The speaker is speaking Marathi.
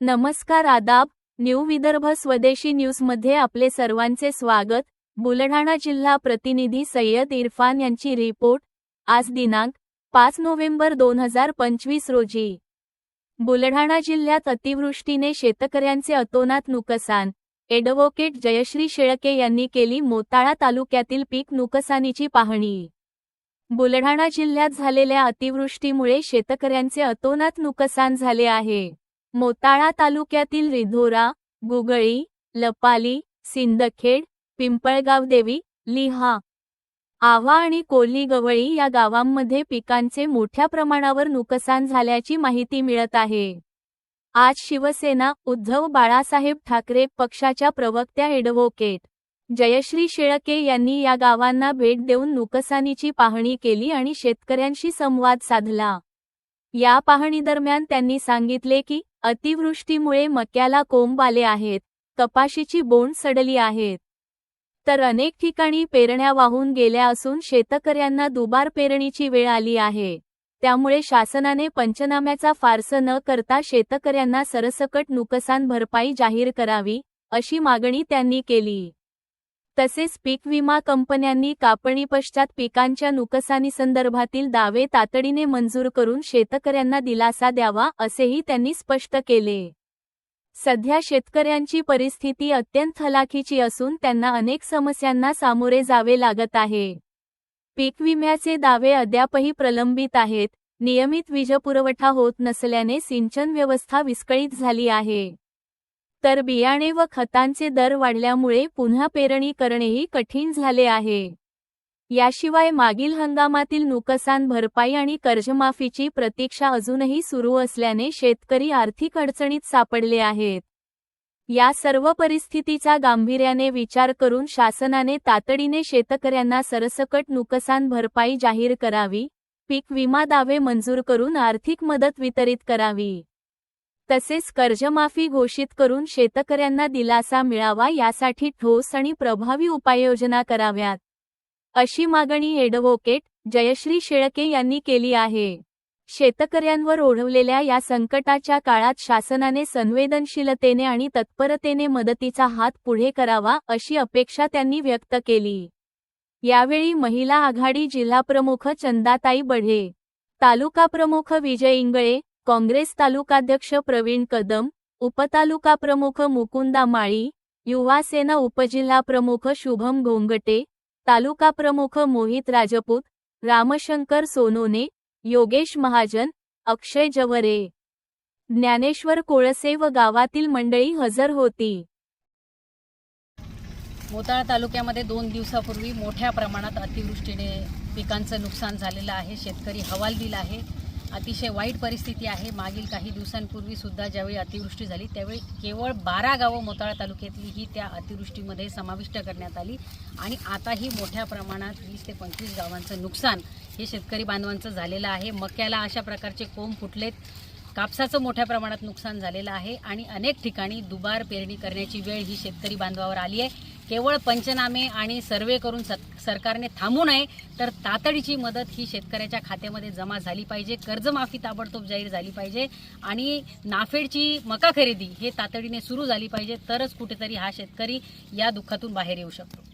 नमस्कार आदाब न्यू विदर्भ स्वदेशी न्यूजमध्ये आपले सर्वांचे स्वागत. बुलढाणा जिल्हा प्रतिनिधी सय्यद इरफान यांची रिपोर्ट. आज दिनांक पाच नोव्हेंबर दोन हजार पंचवीस रोजी. बुलढाणा जिल्ह्यात अतिवृष्टीने शेतकऱ्यांचे अतोनात नुकसान. एडव्होकेट जयश्री शेळके यांनी केली मोताळा तालुक्यातील पीक नुकसानीची पाहणी. बुलढाणा जिल्ह्यात झालेल्या अतिवृष्टीमुळे शेतकऱ्यांचे अतोनात नुकसान झाले आहे. मोताळा तालुक्यातील रिधोरा गुगळी लपाली सिंदखेड पिंपळगाव देवी लिहा आव्हा आणि कोल्ही गवळी या गावांमध्ये पिकांचे मोठ्या प्रमाणावर नुकसान झाल्याची माहिती मिळत आहे. आज शिवसेना उद्धव बाळासाहेब ठाकरे पक्षाच्या प्रवक्त्या एडव्होकेट जयश्री शेळके यांनी या गावांना भेट देऊन नुकसानीची पाहणी केली आणि शेतकऱ्यांशी संवाद साधला. या पाहणीदरम्यान त्यांनी सांगितले की अतिवृष्टीमुळे मक्याला कोंब आले आहेत कपाशीची बोंड सडली आहेत. तर अनेक ठिकाणी पेरण्या वाहून गेल्या असून शेतकऱ्यांना दुबार पेरणीची वेळ आली आहे. त्यामुळे शासनाने पंचनाम्याचा फारस न करता शेतकऱ्यांना सरसकट नुकसान भरपाई जाहीर करावी अशी मागणी त्यांनी केली. तसेच पीक विमा कंपन्यांनी कापणीपश्चात पिकांच्या नुकसानीसंदर्भातील दावे तातडीने मंजूर करून शेतकऱ्यांना दिलासा द्यावा असेही त्यांनी स्पष्ट केले. सध्या शेतकऱ्यांची परिस्थिती अत्यंत हलाखीची असून त्यांना अनेक समस्यांना सामोरे जावे लागत आहे. पीक विम्याचे दावे अद्यापही प्रलंबित आहेत. नियमित वीजपुरवठा होत नसल्याने सिंचन व्यवस्था विस्कळीत झाली आहे. तर बियाणे व खतांचे दर वाढल्यामुळे पुन्हा पेरणी करणेही कठीण झाले आहे. याशिवाय मागील हंगामातील नुकसान भरपाई आणि कर्जमाफीची प्रतीक्षा अजूनही सुरू असल्याने शेतकरी आर्थिक अडचणीत सापडले आहेत. या सर्व परिस्थितीचा गांभीर्याने विचार करून शासनाने तातडीने शेतकऱ्यांना सरसकट नुकसान भरपाई जाहीर करावी पीक विमा दावे मंजूर करून आर्थिक मदत वितरित करावी. तसेच कर्जमाफी घोषित करून शेतकऱ्यांना दिलासा मिळावा यासाठी ठोस आणि प्रभावी उपाययोजना कराव्यात. अशी मागणी एडव्होकेट जयश्री शेळके यांनी केली आहे. शेतकऱ्यांवर ओढवलेल्या या संकटाच्या काळात शासनाने संवेदनशीलतेने आणि तत्परतेने मदतीचा हात पुढे करावा अशी अपेक्षा त्यांनी व्यक्त केली. यावेळी महिला आघाडी जिल्हाप्रमुख चंदाताई बढे तालुका प्रमुख विजय इंगळे काँग्रेस तालुकाध्यक्ष प्रवीण कदम उपतालुका प्रमुख मुकुंदा माळी युवा सेना उपजिल्हा प्रमुख शुभम घोंगटे तालुका प्रमुख मोहित राजपूत रामशंकर सोनोने योगेश महाजन अक्षय जवरे. ज्ञानेश्वर कोळसे व गावातील मंडळी हजर होती. मोताळा तालुक्यामध्ये दोन दिवसापूर्वी मोठ्या प्रमाणात अतिवृष्टीने पिकांचं नुकसान झालेलं आहे. शेतकरी हवालदिल आहे. अतिशय वाईट परिस्थिती आहे. मागील काही दिवसांपूर्वी सुद्धा ज्यावेळी अतिवृष्टी झाली त्यावेळी केवळ बारा गावं मोताळा तालुक्यातली ही त्या अतिवृष्टीमध्ये समाविष्ट करण्यात आली. आणि आताही मोठ्या प्रमाणात वीस ते पंचवीस गावांचं नुकसान हे शेतकरी बांधवांचं झालेलं आहे. मक्याला अशा प्रकारचे कोंब फुटलेत. कापसाचं मोठ्या प्रमाणात नुकसान झालेलं आहे. आणि अनेक ठिकाणी दुबार पेरणी करण्याची वेळ ही शेतकरी बांधवावर आली आहे. केवळ पंचनामे आणि सर्वे करून सरकारने थांबू नये तर तातडीची मदत ही शेतकऱ्याच्या खात्यामध्ये जमा झाली पाहिजे कर्जमाफी ताबडतोब जाहीर झाली पाहिजे आणि नाफेडची मका खरेदी हे तातडीने सुरू झाली पाहिजे तरच कुठेतरी हा शेतकरी या दुःखातून बाहेर येऊ शकतो.